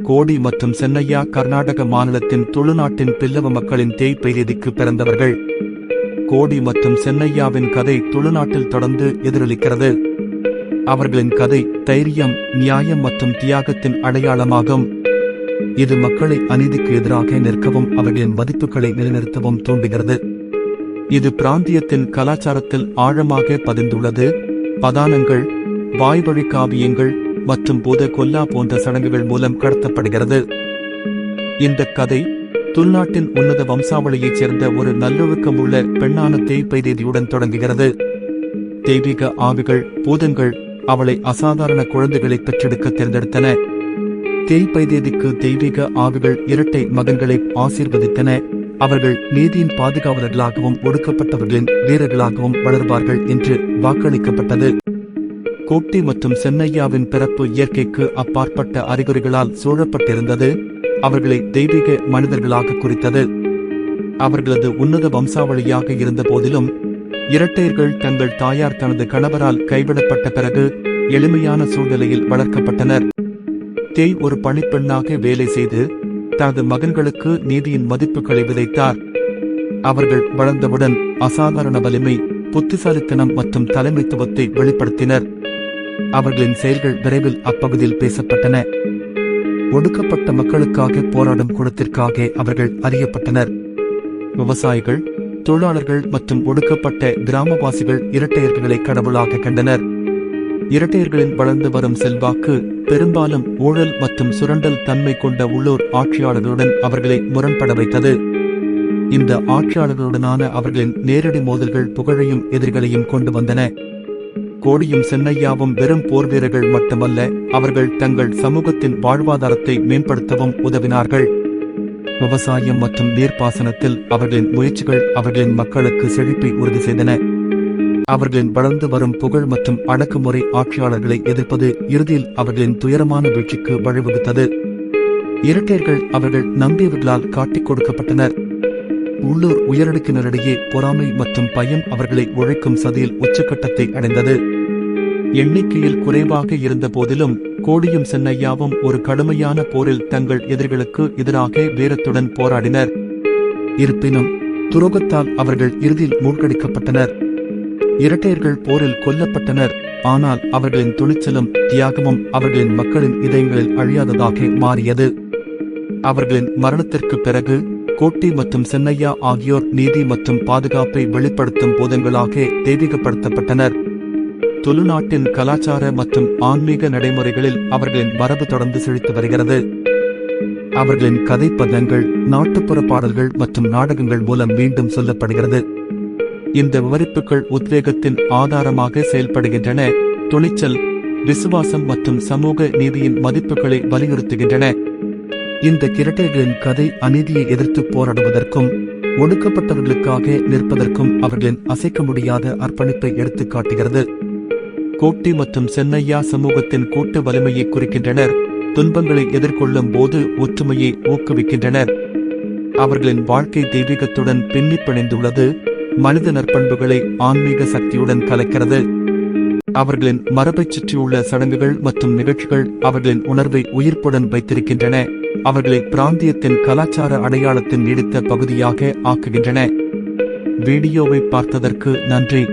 கோடி மற்றும் சென்னையா கர்நாடக மாநிலத்தின் துளுநாட்டின் பில்லவ மக்களின் தேய்ப்பெய்திக்கு பிறந்தவர்கள். கோடி மற்றும் சென்னையாவின் கதை துளுநாட்டில் தொடர்ந்து எதிரொலிக்கிறது. அவர்களின் கதை தைரியம் நியாயம் மற்றும் தியாகத்தின் அடையாளமாகும். இது மக்களை அநீதிக்கு எதிராக நிற்கவும் அவர்களின் மதிப்புகளை நிலைநிறுத்தவும் தூண்டுகிறது. இது பிராந்தியத்தின் கலாச்சாரத்தில் ஆழமாக பதிந்துள்ளது. பதானங்கள் வாய்வழி காவியங்கள் மற்றும் பூத கொல்லா போன்ற சடங்குகள் மூலம் கடத்தப்படுகிறது. இந்த கதை துல்நாட்டின் உன்னத வம்சாவளியைச் சேர்ந்த ஒரு நல்லொழுக்கம் உள்ள பெண்ணான தேய்ப்பைதேதியுடன் தொடங்குகிறது. தெய்வீக ஆவிகள் பூதங்கள் அவளை அசாதாரண குழந்தைகளை பெற்றெடுக்க தேர்ந்தெடுத்தன. தேய்ப்பைதேதிக்கு தெய்வீக ஆவிகள் இரட்டை மகன்களை ஆசீர்வதித்தன. அவர்கள் நீதியின் பாதுகாவலர்களாகவும் ஒடுக்கப்பட்டவர்களின் வீரர்களாகவும் வளர்வார்கள் என்று வாக்களிக்கப்பட்டது. கோட்டி மற்றும் சென்னையாவின் பிறப்பு இயற்கைக்கு அப்பாற்பட்ட அறிகுறிகளால் சூழப்பட்டிருந்தது. அவர்களை தெய்வீக மனிதர்களாக குறித்தது. அவர்களது உன்னத வம்சாவளியாக இருந்த போதிலும் இரட்டையர்கள் தங்கள் தாயார் தனது கணவரால் கைவிடப்பட்ட பிறகு எளிமையான சூழ்நிலையில் வளர்க்கப்பட்டனர். தேய் ஒரு பணிப்பெண்ணாக வேலை செய்து தனது மகன்களுக்கு நீதியின் மதிப்புகளை விதைத்தார். அவர்கள் வளர்ந்தவுடன் அசாதாரண வலிமை புத்திசாலித்தனம் மற்றும் தலைமைத்துவத்தை வெளிப்படுத்தினர். அவர்களின் செயல்கள் விரைவில் அப்பகுதியில் பேசப்பட்டன. ஒடுக்கப்பட்ட மக்களுக்காக போராடும் குளத்திற்காக அவர்கள் அறியப்பட்டனர். விவசாயிகள் தொழிலாளர்கள் மற்றும் ஒடுக்கப்பட்ட கிராமவாசிகள் இரட்டையர்களை கடவுளாக கண்டனர். இரட்டையர்களின் வளர்ந்து வரும் செல்வாக்கு பெரும்பாலும் ஊழல் மற்றும் சுரண்டல் தன்மை கொண்ட உள்ளூர் ஆட்சியாளர்களுடன் அவர்களை முரண்பட வைத்தது. இந்த ஆட்சியாளர்களுடனான அவர்களின் நேரடி மோதல்கள் புகழையும் எதிரிகளையும் கொண்டு வந்தன. கோடியும் சென்னையாவும் வெறும் போர் வீரர்கள் மட்டுமல்ல அவர்கள் தங்கள் சமூகத்தின் வாழ்வாதாரத்தை மேம்படுத்தவும் உதவினார்கள். விவசாயம் மற்றும் நீர்ப்பாசனத்தில் அவர்களின் முயற்சிகள் அவர்களின் மக்களுக்கு செழிப்பை உறுதி செய்தன. அவர்களின் வளர்ந்து வரும் புகழ் மற்றும் அடக்குமுறை ஆட்சியாளர்களை எதிர்ப்பது இறுதியில் அவர்களின் துயரமான வீழ்ச்சிக்கு வழிவகுத்தது. இரட்டையர்கள் அவர்கள் நம்பியவர்களால் காட்டிக் கொடுக்கப்பட்டனர். உள்ளூர் உயரடுக்கினரிடையே பொறாமை மற்றும் பயம் அவர்களை உழைக்கும் சதியில் உச்சக்கட்டத்தை அடைந்தது. எண்ணிக்கையில் குறைவாக இருந்த போதிலும் கோடியும் சென்னையாவும் ஒரு கடுமையான போரில் தங்கள் எதிரிகளுக்கு எதிராக வீரத்துடன் போராடினர். இருப்பினும் துரோகத்தால் அவர்கள் இறுதியில் மூழ்கடிக்கப்பட்டனர். இரட்டையர்கள் போரில் கொல்லப்பட்டனர் ஆனால் அவர்களின் துணிச்சலும் தியாகமும் அவர்களின் மக்களின் இதயங்களில் அழியாததாக மாறியது. அவர்களின் மரணத்திற்கு பிறகு கோட்டி மற்றும் சென்னையா ஆகியோர் நீதி மற்றும் பாதுகாப்பை வெளிப்படுத்தும் போதங்களாக தெய்வீகப்படுத்தப்பட்டனர். தொழுநாட்டின் கலாச்சார மற்றும் ஆன்மீக நடைமுறைகளில் அவர்களின் மரபு தொடர்ந்து செழித்து வருகிறது. அவர்களின் கதைப்பதங்கள் நாட்டுப்புற பாடல்கள் மற்றும் நாடகங்கள் மூலம் மீண்டும் சொல்லப்படுகிறது. இந்த விவரிப்புகள் உத்வேகத்தின் ஆதாரமாக செயல்படுகின்றன. துணிச்சல் விசுவாசம் மற்றும் சமூக நீதியின் மதிப்புகளை வலியுறுத்துகின்றன. இந்த கிரட்டைகளின் கதை அநீதியை எதிர்த்து போராடுவதற்கும் ஒடுக்கப்பட்டவர்களுக்காக நிற்பதற்கும் அவர்களின் அசைக்க முடியாத அர்ப்பணிப்பை எடுத்து காட்டுகிறது. கோட்டி மற்றும் சென்னையா சமூகத்தின் கூட்டு வலிமையை குறிக்கின்றனர். துன்பங்களை எதிர்கொள்ளும் போது ஒற்றுமையை ஊக்குவிக்கின்றனர். அவர்களின் வாழ்க்கை தெய்வீகத்துடன் பின்னி பிணைந்துள்ளது மனித நற்பண்புகளை ஆன்மீக சக்தியுடன் கலக்கிறது. அவர்களின் மரபைச் சுற்றியுள்ள சடங்குகள் மற்றும் நிகழ்ச்சிகள் அவர்களின் உணர்வை உயிர்ப்புடன் வைத்திருக்கின்றன. அவர்களை பிராந்தியத்தின் கலாச்சார அடையாளத்தின் நீடித்த பகுதியாக ஆக்குகின்றன. வீடியோவை பார்த்ததற்கு நன்றி.